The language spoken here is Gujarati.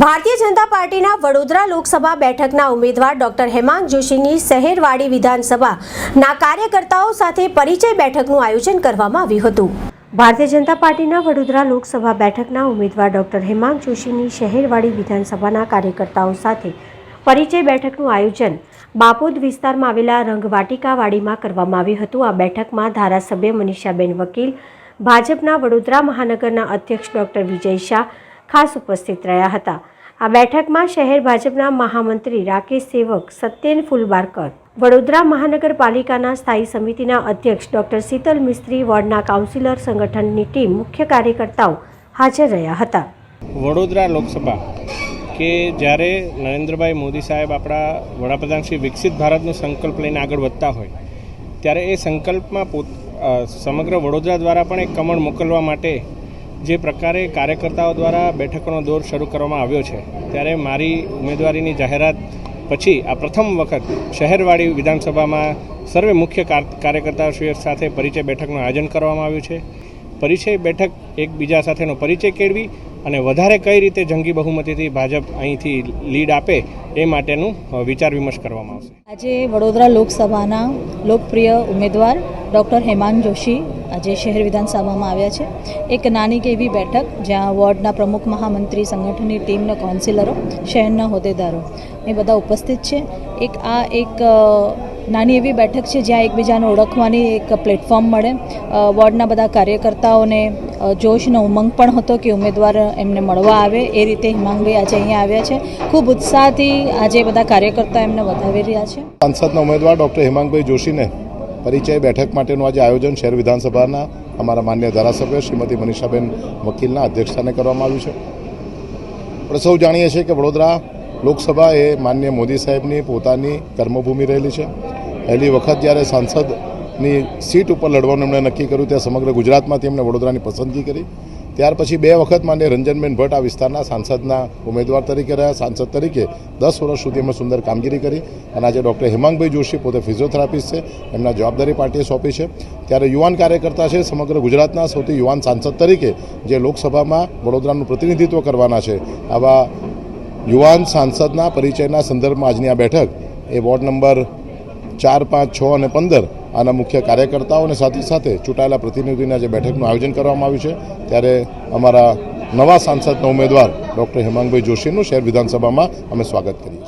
ભારતીય જનતા પાર્ટીના વડોદરા લોકસભા બેઠકના ઉમેદવાર ડોક્ટર હેમાંગ જોશીની શહેરવાડી વિધાનસભાના કાર્યકર્તાઓ સાથે પરિચય બેઠકનું આયોજન કરવામાં આવ્યું હતું. ભારતીય જનતા પાર્ટીના વડોદરા લોકસભા બેઠકના ઉમેદવાર ડોક્ટર હેમાંગ જોશીની શહેરવાડી વિધાનસભાના કાર્યકર્તાઓ સાથે પરિચય બેઠકનું આયોજન બાપોદ વિસ્તારમાં આવેલા રંગવાટિકાવાડીમાં કરવામાં આવ્યું હતું. આ બેઠકમાં ધારાસભ્ય મનીષાબેન વકીલ, ભાજપના વડોદરા મહાનગરના અધ્યક્ષ ડોક્ટર વિજય શાહ ખાસ ઉપસ્થિત રહ્યા હતા. આ બેઠકમાં શહેર ભાજપના મહામંત્રી રાકેશ સેવક, સત્યેન ફુલબારકર, વડોદરા મહાનગરપાલિકાના સ્થાયી સમિતિના અધ્યક્ષ ડોક્ટર શીતલ મિસ્ત્રી, વોર્ડના કાઉન્સિલર સંગઠનની ટીમ મુખ્ય કાર્યકર્તાઓ હાજર રહ્યા હતા. વડોદરા લોકસભા કે જ્યારે નરેન્દ્રભાઈ મોદી સાહેબ આપણા વડાપ્રધાન શ્રી વિકસિત ભારતનો સંકલ્પ લઈને આગળ વધતા હોય, ત્યારે એ સંકલ્પમાં પોત સમગ્ર વડોદરા દ્વારા પણ એક કમળ મોકલવા માટે જે પ્રકારે કાર્યકર્તાઓ દ્વારા બેઠકોનો દોર શરૂ કરવામાં આવ્યો છે, ત્યારે મારી ઉમેદવારીની જાહેરાત પછી આ પ્રથમ વખત શહેરવાડી વિધાનસભામાં સર્વે મુખ્ય કાર- કાર્યકર્તાશ્રીઓ સાથે પરિચય બેઠકનું આયોજન કરવામાં આવ્યું છે. પરિચય બેઠક એકબીજા સાથેનો પરિચય કેળવી અને વધારે કઈ રીતે જંગી બહુમતીથી ભાજપ અહીંથી લીડ આપે એ માટેનું વિચાર વિમર્શ કરવામાં આવશે. આજે વડોદરા લોકસભાના લોકપ્રિય ઉમેદવાર ડૉક્ટર હેમાન જોશી આજે શહેર વિધાનસભામાં આવ્યા છે. એક નાની કે એવી બેઠક જ્યાં વોર્ડના પ્રમુખ મહામંત્રી, સંગઠનની ટીમના કાઉન્સિલરો, શહેરના હોદ્દેદારો એ બધા ઉપસ્થિત છે. એક આ એક નાની એવી બેઠક છે જ્યાં એકબીજાને ઓળખવાની એક પ્લેટફોર્મ મળે. વોર્ડના બધા કાર્યકર્તાઓને જોશનો ઉમંગ પણ હતો કે ઉમેદવાર એમને મળવા આવે. એ રીતે હિમાંગભાઈ આજે અહીંયા આવ્યા છે. ખૂબ ઉત્સાહથી આજે બધા કાર્યકર્તા એમને વધાવી રહ્યા છે. સાંસદના ઉમેદવાર ડૉક્ટર હિમાંગભાઈ જોશીને પરિચય બેઠક માટેનું આજે આયોજન શહેર વિધાનસભાના અમારા માન્ય ધારાસભ્ય શ્રીમતી મનીષાબેન વકીલના અધ્યક્ષસ્થાને કરવામાં આવ્યું છે. આપણે સૌ જાણીએ છીએ કે વડોદરા લોકસભા એ માન્ય મોદી સાહેબની પોતાની કર્મભૂમિ રહેલી છે. પહેલી વખત જ્યારે સાંસદની સીટ ઉપર લડવાનું એમણે નક્કી કર્યું, ત્યાં સમગ્ર ગુજરાતમાંથી એમણે વડોદરાની પસંદગી કરી. ત્યાર પછી બે વખત માન્ય રંજનબેન ભટ્ટ આ વિસ્તારના સાંસદના ઉમેદવાર તરીકે રહ્યા. સાંસદ તરીકે દસ વર્ષ સુધી એમણે સુંદર કામગીરી કરી અને આજે ડૉક્ટર હેમાંગભાઈ જોશી પોતે ફિઝિયોથેરાપિસ્ટ છે. એમના જવાબદારી પાર્ટીએ સોંપી છે. ત્યારે યુવાન કાર્યકર્તા છે સમગ્ર ગુજરાતના સૌથી યુવાન સાંસદ તરીકે જે લોકસભામાં વડોદરાનું પ્રતિનિધિત્વ કરવાના છે. આવા યુવાન સાંસદના પરિચયના સંદર્ભમાં આજની આ બેઠક એ વોર્ડ નંબર ચાર, પાંચ, છ અને પંદર આના મુખ્ય કાર્યકર્તાઓને સાથે સાથે ચૂંટાયેલા પ્રતિનિધિના જે બેઠકનું આયોજન કરવામાં આવ્યું છે. ત્યારે અમારા નવા સાંસદના ઉમેદવાર ડૉક્ટર હેમાંગભાઈ જોશીનું શહેર વિધાનસભામાં અમે સ્વાગત કરીએ છીએ.